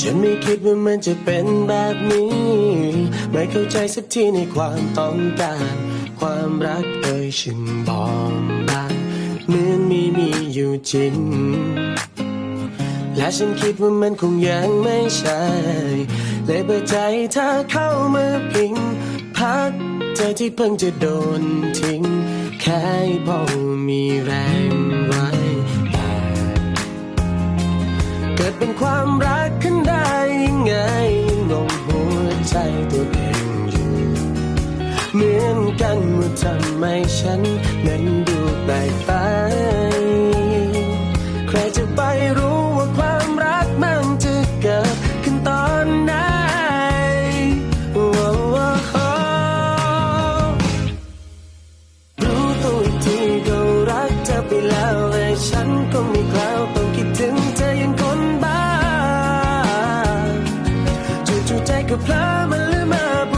ฉันไม่คิดว่ามันจะเป็นแบบนี้ ไม่เข้าใจสักทีในความต้องการ ความรักเอ่ยฉันบอกบางเหมือนไม่มีอยู่จริง และฉันคิดว่ามันคงยังไม่ใช่เลยเปิดใจเธอเข้ามาพิง พักเธอที่เพิ่งจะโดนทิ้ง แค่พอมีแรงไว้เกิดเป็นความรัก กันว่าทำไมฉันนั้นดูแปลกไป ใครจะไปรู้ว่าความรักมันจะเกิดขึ้นตอนไหนว้าวรู้ตัวที่ก็รักเธอไปแล้วแต่ฉันก็ไม่กล้าต้องคิดถึงเธอยังคนบ้าจู่ๆใจก็เพลิด